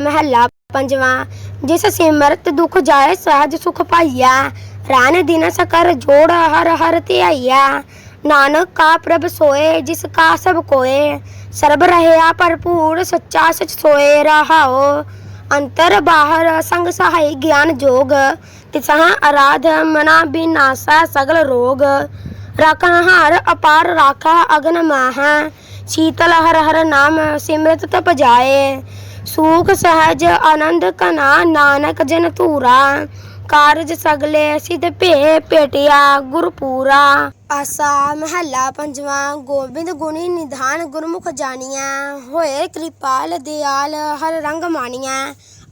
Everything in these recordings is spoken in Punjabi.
ਮਹੱਲਾ ਪੰਜਵਾਂ। ਜਿਸ ਸਿਮਰਤ ਦੁਖ ਜਾਏ, ਸਹਜ ਸੁਖ ਪਾਈਆ ਰਾਨ ਦਿਨ ਸਕਰ ਜੋੜ ਹਰ ਹਰ ਧਿਆਈਆ ਨਾਨਕ ਕਾ ਪ੍ਰਭ ਸੋਏ, ਜਿਸ ਕਾ ਸਭ ਕੋਏ। ਸਰਬ ਰਹਿਆ ਭਰਪੂਰ, ਸੱਚਾ ਸਚ ਸੋਏ ਰਹਾਓ। ਅੰਤਰ ਬਾਹਰ ਸੰਗ ਸਹਾਈ ਗਿਆਨ ਜੋਗ। ਤਿਸਹ ਅਰਾਧ ਮਨਾ ਬਿਨਾਸਾ ਸਗਲ ਰੋਗ। ਰਾਖਾ ਹਾਰ ਅਪਾਰ ਰਾਖਾ ਅਗਨ ਮਾਹਾ। ਸ਼ੀਤਲ ਹਰ ਹਰ ਨਾਮ ਸਿਮਰਤ ਤਪ ਜਾਏ। ਸੂਖ, ਸਹਜ, ਆਨੰਦ ਕਨਾ ਨਾਨਕ, ਜਨ ਧੂਰਾ। ਕਾਰਜ ਸਗਲੇ ਸਿਧ ਭੇ ਭੇਟਿਆ ਗੁਰਪੂਰਾ। ਆਸਾ ਮਹੱਲਾ ਪੰਜਵਾਂ, ਗੋਬਿੰਦ ਗੁਣੀ ਨਿਧਾਨ ਗੁਰਮੁਖ ਜਾਣੀਆਂ ਹੋਏ ਕਿਰਪਾਲ ਦਿਆਲ, ਹਰ ਰੰਗ ਮਾਣੀਆਂ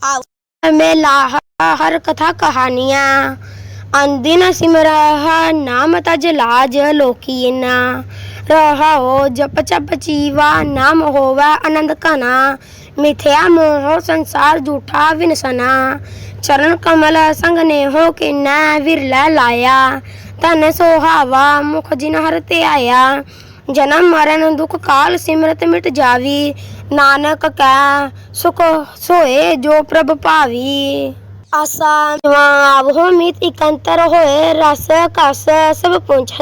ਆਵ ਮੇਲਾ ਹਰ ਕਥਾ ਕਹਾਣੀਆਂ ਅੰਦਿਨ ਸਿਮਰਹ ਨਾਮ ਤਜ ਲਾਜ ਲੋਕੀਨਾ ਰਹਾਓ ਜਪ ਜਪ ਜੀਵਾ ਨਾਮ ਹੋਵੇ ਆਨੰਦ ਕਨਾ ਮਿਥਿਆ ਮੋਹ ਸੰਸਾਰ ਝੂਠਾ ਵਿਨਸਨਾ। ਚਰਨ ਕਮਲ ਸੰਗ ਨੇ ਹੋ ਕੇ ਨਾ ਵਿਰਲਾ ਲਾਇਆ। ਤਨ ਸੋਹਾਵਾ ਮੁਖ ਜਿਨ ਹਰ ਤੇ ਆਇਆ ਜਨਮ ਮਰਨ ਦੁਖ ਕਾਲ ਸਿਮਰਤ ਮਿਟ ਜਾਵੀ। ਨਾਨਕ ਕੈ ਸੁਖ ਸੋਏ ਜੋ ਪ੍ਰਭ ਭਾਵੀ। ਆਸਾ ਆਵੋ ਮਿਤ ਇਕੰਤਰ ਹੋਏ, ਰਸ ਕਸ ਸਭ ਪੁੰਛ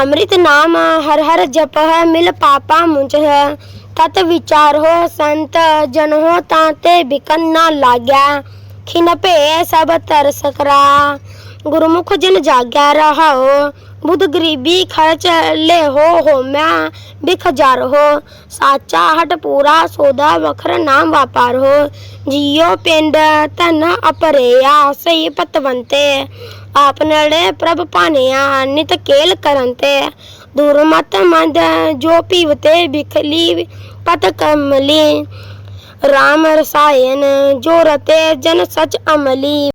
ਅੰਮ੍ਰਿਤ ਨਾਮ ਹਰ ਹਰ ਜਪ ਹੈ, ਮਿਲ ਪਾਪਾ ਮੁੰਚ ਹੈ। ਤਤ ਵਿਚਾਰ ਹੋ ਸੰਤ, ਜਨ ਹੋ ਤਾਂ ਤੇ ਬਿਕਨ ਨਾ ਲਾਗਿਆ ਖਿਨ ਭੇ ਸਭ ਤਰਸ ਕਰਾ। ਗੁਰਮੁਖ ਜਨ ਜਾਗਿਆ ਰਹਾਓ, ਬੁੱਧ ਗਰੀਬੀ ਖਰਚ ਲੈ ਹੋ ਹੋਮਿਆ ਬਿਖ ਜਰ ਹੋ। ਸਾਚਾ ਹਟ ਪੂਰਾ ਸੋਦਾ ਵਖਰ ਨਾਮ ਵਾਪਾਰ ਹੋ। ਜੀਓ ਪਿੰਡ ਧਨ ਅਪਰਿਆ ਸਹੀ ਪਤਵੰਤੇ, ਆਪ ਨੜੇ ਪ੍ਰਭ ਭਾਨਿਆ ਨਿਤ ਕੇਲ ਕਰਨ ਤੇ ਦੂਰ ਮਤ ਮੰਦ ਜੋ ਪੀਵਤੇ ਬਿਖਲੀ ਪਤ ਕਮਲੀ, ਰਾਮ ਰਸਾਇਨ ਜੋ ਰਤੇ ਜਨ ਸਚ ਅਮਲੀ।